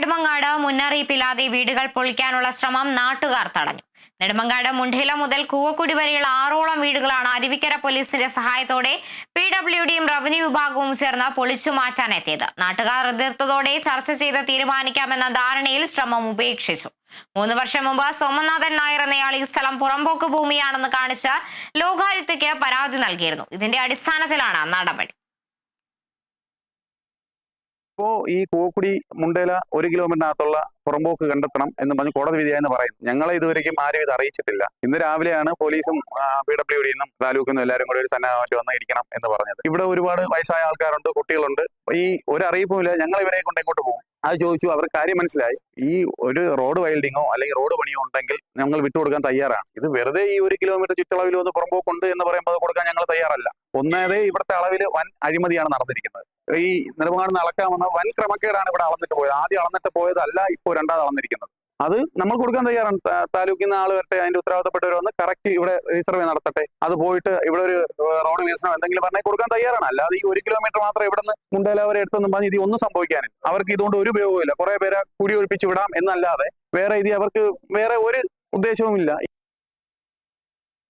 നെടുമങ്ങാട് മുന്നറിയിപ്പില്ലാതെ വീടുകൾ പൊളിക്കാനുള്ള ശ്രമം നാട്ടുകാർ തടഞ്ഞു. നെടുമങ്ങാട് മുണ്ടേല മുതൽ കൂവക്കുടി വരെയുള്ള ആറോളം വീടുകളാണ് അരുവിക്കര പോലീസിന്റെ സഹായത്തോടെ പി ഡബ്ല്യു ഡിയും റവന്യൂ വിഭാഗവും ചേർന്ന് പൊളിച്ചു മാറ്റാനെത്തിയത് നാട്ടുകാർ എതിർത്തതോടെ ചർച്ച ചെയ്ത് തീരുമാനിക്കാമെന്ന ധാരണയിൽ ശ്രമം ഉപേക്ഷിച്ചു. മൂന്ന് വർഷം മുമ്പ് സോമനാഥൻ നായർ എന്നയാൾ ഈ സ്ഥലം പുറമ്പോക്ക് ഭൂമിയാണെന്ന് കാണിച്ച് ലോകായുക്തയ്ക്ക് പരാതി നൽകിയിരുന്നു. ഇതിന്റെ അടിസ്ഥാനത്തിലാണ് നടപടി. ഇപ്പോ ഈ കൂക്കുടി മുണ്ടേല ഒരു കിലോമീറ്ററിനകത്തുള്ള പുറമ്പോക്ക് കണ്ടെത്തണം എന്ന് പറഞ്ഞ് കോടതി വിധിയായെന്ന് പറയുന്നു. ഞങ്ങളെ ഇതുവരെയും ആരും ഇത് അറിയിച്ചിട്ടില്ല. ഇന്ന് രാവിലെയാണ് പോലീസും പി ഡബ്ല്യു ഡിന്നും താലൂക്കിൽ നിന്നും എല്ലാവരും കൂടി ഒരു സന്നാഹമായിട്ട് വന്ന് ഇരിക്കണം എന്ന് പറഞ്ഞത്. ഇവിടെ ഒരുപാട് വയസ്സായ ആൾക്കാരുണ്ട് കുട്ടികളുണ്ട്. ഈ ഒരു അറിയിപ്പുമില്ല ഞങ്ങൾ ഇവരെ കൊണ്ട് ഇങ്ങോട്ട് പോകും? അത് ചോദിച്ചു അവർ കാര്യം മനസ്സിലായി. ഈ ഒരു റോഡ് വൈൽഡിങ്ങോ അല്ലെങ്കിൽ റോഡ് പണിയോ ഉണ്ടെങ്കിൽ ഞങ്ങൾ വിട്ടുകൊടുക്കാൻ തയ്യാറാണ്. ഇത് വെറുതെ ഈ ഒരു കിലോമീറ്റർ ചുറ്റളവിൽ ഒന്ന് പുറമ്പോക്കുണ്ട് എന്ന് പറയുമ്പോൾ അത് കൊടുക്കാൻ ഞങ്ങൾ തയ്യാറല്ല. ഒന്നേതേ ഇവിടുത്തെ അളവിൽ വൻ അഴിമതിയാണ് നടന്നിരിക്കുന്നത്. ഈ നെടുമങ്ങാട് അളക്കാമെന്ന വൻ ക്രമക്കേടാണ് ഇവിടെ അളന്നിട്ട് പോയത്. ആദ്യം അളന്നിട്ട് പോയതല്ല ഇപ്പോൾ രണ്ടാമത് അളന്നിരിക്കുന്നത്. അത് നമ്മൾ കൊടുക്കാൻ തയ്യാറാണ്. താലൂക്കിൽ നിന്ന് ആൾ വരട്ടെ അതിന്റെ ഉത്തരവാദിത്തപ്പെട്ടവർ വന്ന് കറക്റ്റ് ഇവിടെ സർവേ നടത്തട്ടെ. അത് പോയിട്ട് ഇവിടെ ഒരു റോഡ് വികസനം എന്തെങ്കിലും പറഞ്ഞാൽ കൊടുക്കാൻ തയ്യാറാണ്. അല്ലാതെ ഈ ഒരു കിലോമീറ്റർ മാത്രം ഇവിടെ നിന്ന് മുണ്ടേല വരെ എടുത്തെന്നും പറഞ്ഞ് ഇത് ഒന്നും സംഭവിക്കാനില്ല. അവർക്ക് ഇതുകൊണ്ട് ഒരു ഉപയോഗമില്ല കുറെ പേരെ കുടി ഒഴിപ്പിച്ച് വിടാം എന്നല്ലാതെ വേറെ ഇത് അവർക്ക് വേറെ ഒരു ഉദ്ദേശവുമില്ല.